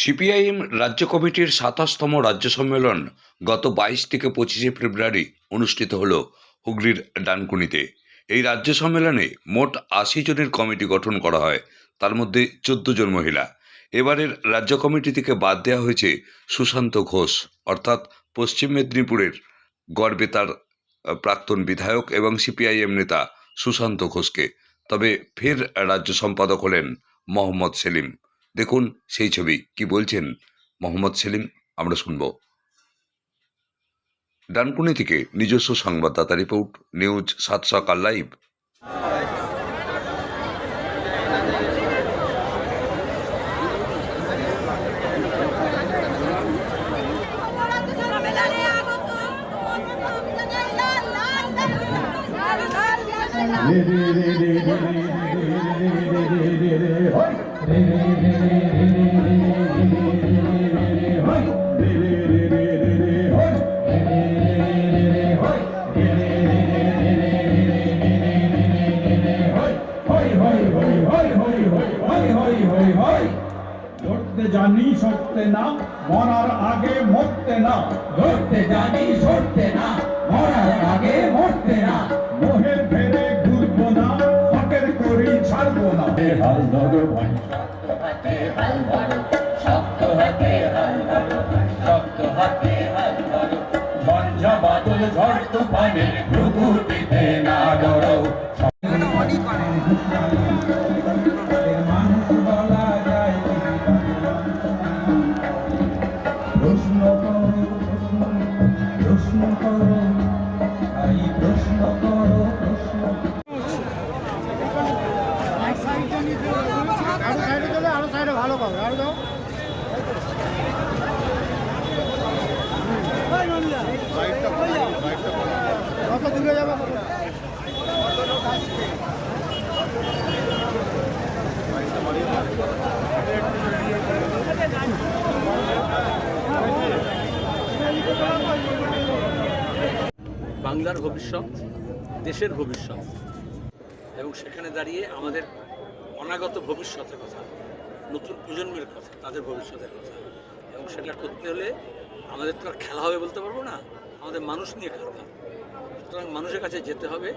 CPIM রাজ্য কমিটির সাতাশতম রাজ্য সম্মেলন গত বাইশ থেকে পঁচিশে ফেব্রুয়ারি অনুষ্ঠিত হল হুগলির ডানকুনিতে। এই রাজ্য সম্মেলনে মোট আশি জনের কমিটি গঠন করা হয় তার মধ্যে চোদ্দ জন মহিলা। এবারের রাজ্য কমিটি থেকে বাদ দেওয়া হয়েছে সুশান্ত ঘোষ অর্থাৎ পশ্চিম মেদিনীপুরের গড়বেতার আহ, প্রাক্তন বিধায়ক এবং সিপিআইএম নেতা সুশান্ত ঘোষকে। তবে ফের রাজ্য সম্পাদক হলেন মোহাম্মদ সেলিম। দেখুন সেই ছবি। কি বলছেন মোহাম্মদ সেলিম? আমরা শুনব। ডানকুনি থেকে নিজস্ব সংবাদদাতা রিপোর্ট, নিউজ সাত সকাল লাইভ। আগত লাল লাল লাল ধরতে জানি সরতে না মরার আগে মরতে না। ধরতে জানি সরতে না মরার আগে মরতে না। মোহের ফেরে ঘুরবো না। ছাড়বো না। হাল ধরো ভাই। শক্ত হাতে হাল ধরো শক্ত হাতে হাল ধরো ঝঞ্ঝা বাদল ঝড় তুফানের ভ্রুকুটিতে না ডরো বাংলার ভবিষ্যৎ, দেশের ভবিষ্যৎ। এবং সেখানে দাঁড়িয়ে আমাদের অনাগত ভবিষ্যতের কথা, নতুন প্রজন্মের কথা, তাদের ভবিষ্যতের কথা। এবং সেটা করতে হলে আমাদের তো আর খেলা হবে বলতে পারব না, আমাদের মানুষ নিয়ে কারবার সুতরাং মানুষের কাছে যেতে হবে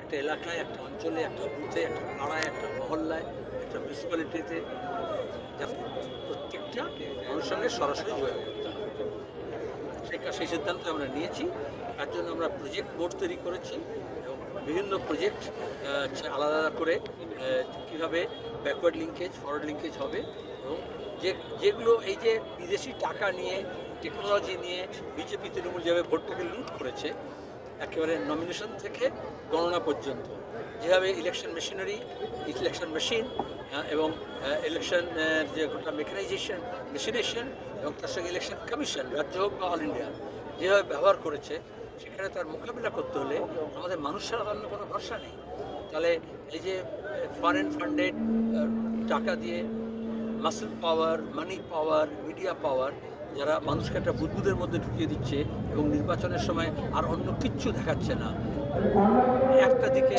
একটা এলাকায়, একটা অঞ্চলে, একটা বুথে, একটা পাড়ায়, একটা মহল্লায়, একটা মিউনিসিপ্যালিটিতে প্রত্যেকটা মানুষের সঙ্গে সরাসরি যোগাযোগ সেটা সেই সিদ্ধান্ত আমরা নিয়েছি। তার জন্য আমরা প্রজেক্ট বোর্ড তৈরি করেছি এবং বিভিন্ন প্রজেক্ট আলাদা আলাদা করে কীভাবে ব্যাকওয়ার্ড লিঙ্কেজ ফরওয়ার্ড লিঙ্কেজ হবে এবং যে, যেগুলো এই যে বিদেশি টাকা নিয়ে টেকনোলজি নিয়ে বিজেপি তৃণমূল যেভাবে ভোটটাকে লুট করেছে, একেবারে নমিনেশন থেকে গণনা পর্যন্ত। যেভাবে ইলেকশন মেশিনারি ইলেকশন মেশিন এবং ইলেকশন যে গোটা মেকানাইজেশন মেশিনেশন এবং তার সঙ্গে ইলেকশন কমিশন রাজ্য হোক বা অল ইন্ডিয়া যেভাবে ব্যবহার করেছে, সেখানে তার মোকাবিলা করতে হলে আমাদের মানুষ ছাড়া অন্য কোনো ভরসা নেই। তাহলে এই যে ফরেন ফান্ডেড টাকা দিয়ে মাসেল পাওয়ার মানি পাওয়ার মিডিয়া পাওয়ার যারা মানুষকে একটা বুদ্বুদের মধ্যে ঢুকিয়ে দিচ্ছে এবং নির্বাচনের সময় আর অন্য কিচ্ছু দেখাচ্ছে না একটা দিকে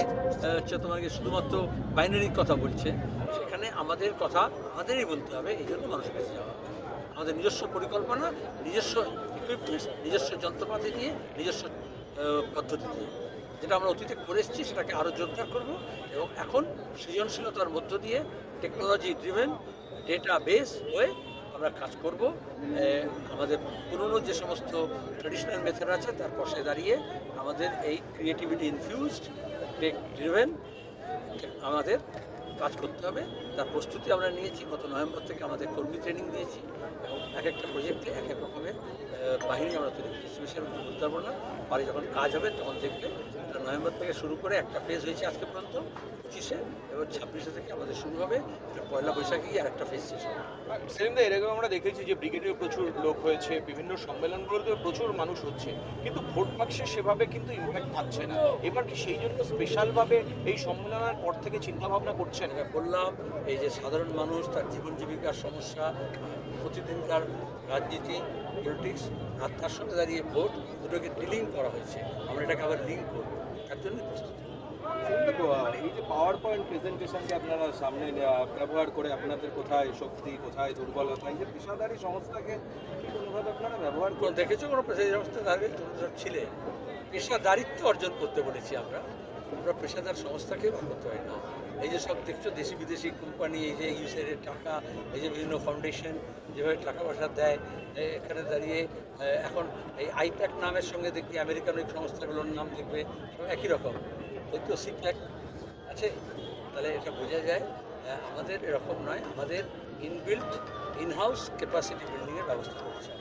হচ্ছে তোমাকে শুধুমাত্র বাইনারির কথা বলছে। সেখানে আমাদের কথা আমাদেরই বলতে হবে, এই জন্য মানুষের কাছে যাওয়া আমাদের নিজস্ব পরিকল্পনা, নিজস্ব ইকুইপমেন্টস নিজস্ব যন্ত্রপাতি দিয়ে, নিজস্ব পদ্ধতি দিয়ে। যেটা আমরা অতীতে করে এসেছি, সেটাকে আরও জোরদার করব এবং এখন সৃজনশীলতার মধ্য দিয়ে টেকনোলজি ড্রিভেন ডেটা বেস হয়ে আমরা কাজ করব। আমাদের পুরনো যে সমস্ত ট্রেডিশনাল মেথড আছে, তার পাশে দাঁড়িয়ে আমাদের এই ক্রিয়েটিভিটি ইনফিউজড টেক ড্রিভেন আমাদের কাজ করতে হবে। তার প্রস্তুতি আমরা নিয়েছি। গত নভেম্বর থেকে আমাদের কর্মী ট্রেনিং দিয়েছি এবং এক একটা প্রজেক্টে এক এক রকমের বাহিনী আমরা তৈরি করেছি। বিষয়ে বলতে পারব না পরে যখন কাজ হবে তখন দেখবে। নভেম্বর থেকে শুরু করে একটা ফেজ হয়েছে আজকে পর্যন্ত, পঁচিশে এবং ছাব্বিশে থেকে আমাদের শুরু হবে। পয়লা বৈশাখে আর একটা ফেজ শেষ হবে। সেলিমদা এর আগেও আমরা দেখেছি যে ব্রিগেডেও প্রচুর লোক হয়েছে, বিভিন্ন সম্মেলনগুলোতে প্রচুর মানুষ হচ্ছে। কিন্তু ভোট বাক্সে সেভাবে কিন্তু ইম্প্যাক্ট থাকছে না। এবার কি সেই জন্য স্পেশালভাবে এই সম্মেলনের পর থেকে চিন্তা ভাবনা যেটা বললাম এই যে সাধারণ মানুষ তার জীবন জীবিকার সমস্যা প্রতিদিনকার রাজনীতি পলিটিক্স আর তার সঙ্গে দাঁড়িয়ে ভোট দুটোকে ডিলিং করা হয়েছে। আমরা এটাকে আবার লিঙ্ক করব। তার জন্য প্রস্তুতি। এই যে পাওয়ার পয়েন্ট প্রেজেন্টেশনকে আপনারা সামনে ব্যবহার করে আপনাদের কোথায় শক্তি কোথায় দুর্বলতা এই যে পেশাদারি সংস্থাকে কি কোনোভাবে আপনারা ব্যবহার করতে দেখেছ কোনো পেশাদারি সংস্থা দাঁড়িয়ে ছিলে? পেশাদারিত্ব অর্জন করতে বলেছি আমরা। আমরা পেশাদার সংস্থাকে করতে পারি না। এই যে সব দেখছ, দেশি বিদেশি কোম্পানি এই যে ইউসের টাকা, এই যে বিভিন্ন ফাউন্ডেশন যেভাবে টাকা পয়সা দেয় এখানে দাঁড়িয়ে এখন এই আইপ্যাক নামের সঙ্গে দেখবি, আমেরিকান ওই সংস্থাগুলোর নাম দেখবে, সব একই রকম। দেখতো সিপ্যাক। আছে তাহলে এটা বোঝা যায় আমাদের এরকম নয়, আমাদের ইনবিল্ট ইনহাউস ক্যাপাসিটি বিল্ডিংয়ের ব্যবস্থা করছি।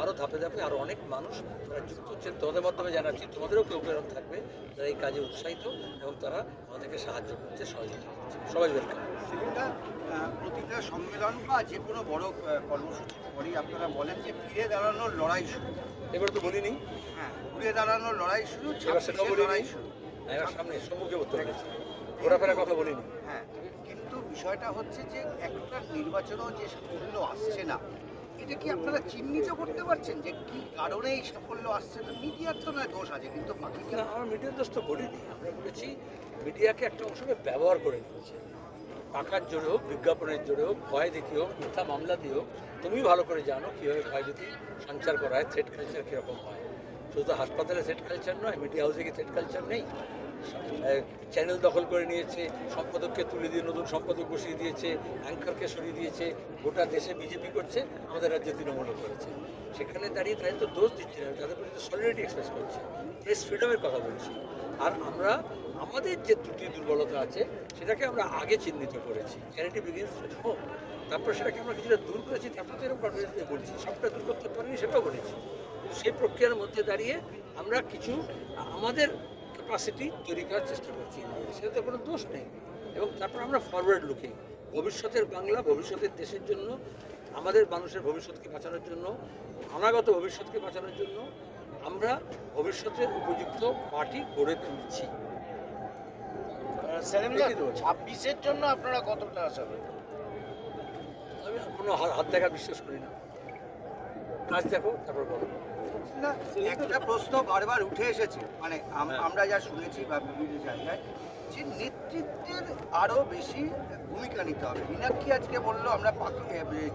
আরও ধাপে ধাপে আরও অনেক মানুষ তারা যুক্ত হচ্ছেন। তোমাদের মাধ্যমে জানাচ্ছি তোমাদেরও কেউ প্রেরণ থাকবে তারা এই কাজে উৎসাহিত এবং তারা আমাদেরকে সাহায্য করছে সহযোগিতা করছে। সবাই ওয়েলকাম প্রতিটা সম্মেলন বা যে কোনো বড় আহ, কর্মসূচির পরেই আপনারা বলেন যে ফিরে দাঁড়ানোর লড়াই শুরু। এবার তো বলিনি। হ্যাঁ ঘুরে দাঁড়ানোর লড়াই শুরু এবার সেটাও বলিনি। লড়াই শুরু। এবার সামনে সম্মুখে উত্তর গেছি ঘোরাফেরা কথা বলিনি। হ্যাঁ কিন্তু বিষয়টা হচ্ছে যে একটা নির্বাচনও যে সাফল্য আসছে না এটা কি আপনারা চিহ্নিত করতে পারছেন যে কি কারণে এই সাফল্য আসছে না? মিডিয়ার তো নয়, দোষ আছে, কিন্তু বাকি না, আমরা মিডিয়ার দোষ তো বলিনি। আমরা বলেছি, মিডিয়াকে একটা অংশকে ব্যবহার করে নিচ্ছে টাকার জোরে হোক, বিজ্ঞাপনের জোরে হোক, ভয় দেখিয়ে হোক, মিথ্যা মামলা দিয়ে হোক, তুমি ভালো করে জানো কীভাবে ভয় যদি সঞ্চার করা হয় থ্রেড কালচার কীরকম হয়। শুধু হাসপাতালে থ্রেড কালচার নয় মিডিয়া হাউসে কি থ্রেড কালচার নেই? চ্যানেল দখল করে নিয়েছে, সম্পাদককে তুলে দিয়ে, নতুন সম্পাদক বসিয়ে দিয়েছে অ্যাঙ্কারকে সরিয়ে দিয়েছে, গোটা দেশে বিজেপি করছে, আমাদের রাজ্যে তৃণমূল করেছে। সেখানে দাঁড়িয়ে তাদের তো দোষ দিচ্ছি না, তাদের প্রতি সলিডিটি এক্সপ্রেস করছি প্রেস ফ্রিডমের কথা বলছি। আর আমরা, আমাদের যে ত্রুটি দুর্বলতা আছে, সেটাকে আমরা আগে চিহ্নিত করেছি। চ্যারিটি বিগিনস হোম তারপর সেটাকে আমরা কিছুটা দূর করেছি, তারপর তো এরকম কনফিডেন্স দিয়ে বলছি। সবটা দূর করতে পারিনি, সেটাও বলেছি সেই প্রক্রিয়ার মধ্যে দাঁড়িয়ে আমরা কিছু, আমাদের ক্যাপাসিটি তৈরি করার চেষ্টা করছি সেটাতে কোনো দোষ নেই। এবং তারপর আমরা ফরওয়ার্ড লুকিং ভবিষ্যতের বাংলা ভবিষ্যতের দেশের জন্য আমাদের মানুষের ভবিষ্যৎকে বাঁচানোর জন্য অনাগত ভবিষ্যৎকে বাঁচানোর জন্য আমরা ভবিষ্যতের উপযুক্ত পার্টি গড়ে তুলছি। ছাব্বিশের জন্য আপনারা কতটা আশাবাদী আমি কোনো হাত- দেখা বিশ্বাস করি না। কাজ দেখো তারপর বলো। একটা প্রশ্ন বারবার উঠে এসেছে। মানে হ্যাঁ। আমরা যা শুনেছি বা বিভিন্ন জায়গায় যে নেতৃত্বের আরও বেশি ভূমিকা নিতে হবে। মীনাক্ষী আজকে বলল আমরা পাখি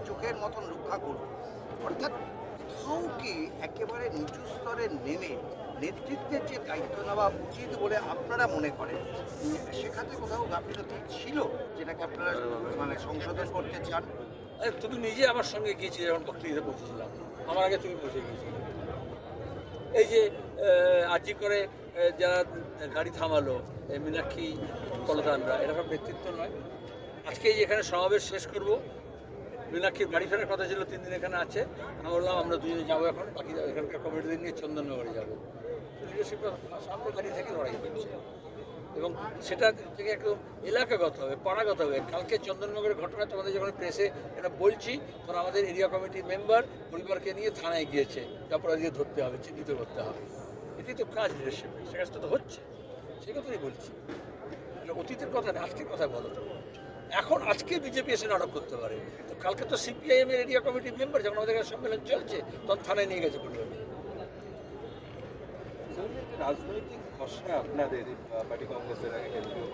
চোখের মতন রক্ষা করব। অর্থাৎ কোথাও কি একেবারে নিচু স্তরে নেমে নেতৃত্বের যে দায়িত্ব নেওয়া উচিত বলে আপনারা মনে করেন? সেখানে কোথাও গাফিলতি ছিল যেটাকে আপনারা মানে সংশোধন করতে চান? তুমি নিজে আমার সঙ্গে গিয়েছিলে যখন বক্তৃতা পৌঁছেছিলাম আমার আগে তুমি পৌঁছে গিয়েছিলে। এই যে আজি করে যারা গাড়ি থামালো মীনাক্ষী কলদানরা এরকম ব্যক্তিত্ব নয়। আজকে এখানে সমাবেশ শেষ করব। মীনাক্ষীর গাড়ি ফেরার কথা ছিল, তিন দিন এখানে আছে। আমি বললাম, আমরা দুজনে যাব এখন, বাকি এখানকার কমিটিদের নিয়ে চন্দননগরে যাব। সামনে গাড়ি থেকে লড়াই করছে এবং সেটা থেকে একদম এলাকাগত হবে, পাড়াগত হবে। কালকে চন্দননগরের ঘটনা তোমাদের যখন প্রেসে এটা বলছি, তখন আমাদের এরিয়া কমিটির মেম্বার পরিবারকে নিয়ে থানায় গিয়েছে তারপরে অপরাধীকে ধরতে হবে, চিহ্নিত করতে হবে। এটাই তো কাজ লিডারশিপের সে কাজটা তো হচ্ছে সে কথাই বলছি। এটা অতীতের কথা না, আজকের কথা বলো এখন আজকে বিজেপি এসে নাটক করতে পারে। কালকে তো সিপিআইএম এর এরিয়া কমিটির মেম্বার যখন আমাদের সম্মেলন চলছে, তখন থানায় নিয়ে গেছে পরিবার একটা রাজনৈতিক খসড়া আপনাদের পার্টি কংগ্রেসের আগে কেন্দ্রীয়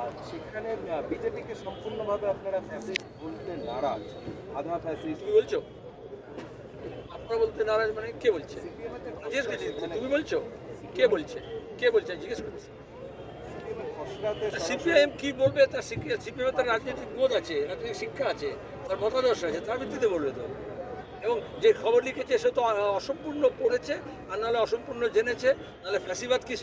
আর সেখানে বিজেপিকে সম্পূর্ণভাবে আপনারা ফ্যাসিস্ট বলতে নারাজ। আধা ফ্যাসিস্ট তুমি বলছো? আপনারা বলতে নারাজ মানে কে বলছে? জিজ্ঞেস করছি তুমি বলছো? কে বলছে? কে বলছে? জিজ্ঞেস করছি। সিপিআইএম কি বলবে? তার সিপিএম তার রাজনৈতিক বোধ আছে রাজনৈতিক শিক্ষা আছে তার মতাদর্শ আছে তার ভিত্তিতে বলবে তো। এবং যে খবর লিখেছে সে তো অসম্পূর্ণ পড়েছে, আর নাহলে অসম্পূর্ণ জেনেছে, নাহলে ফ্যাসিবাদ কি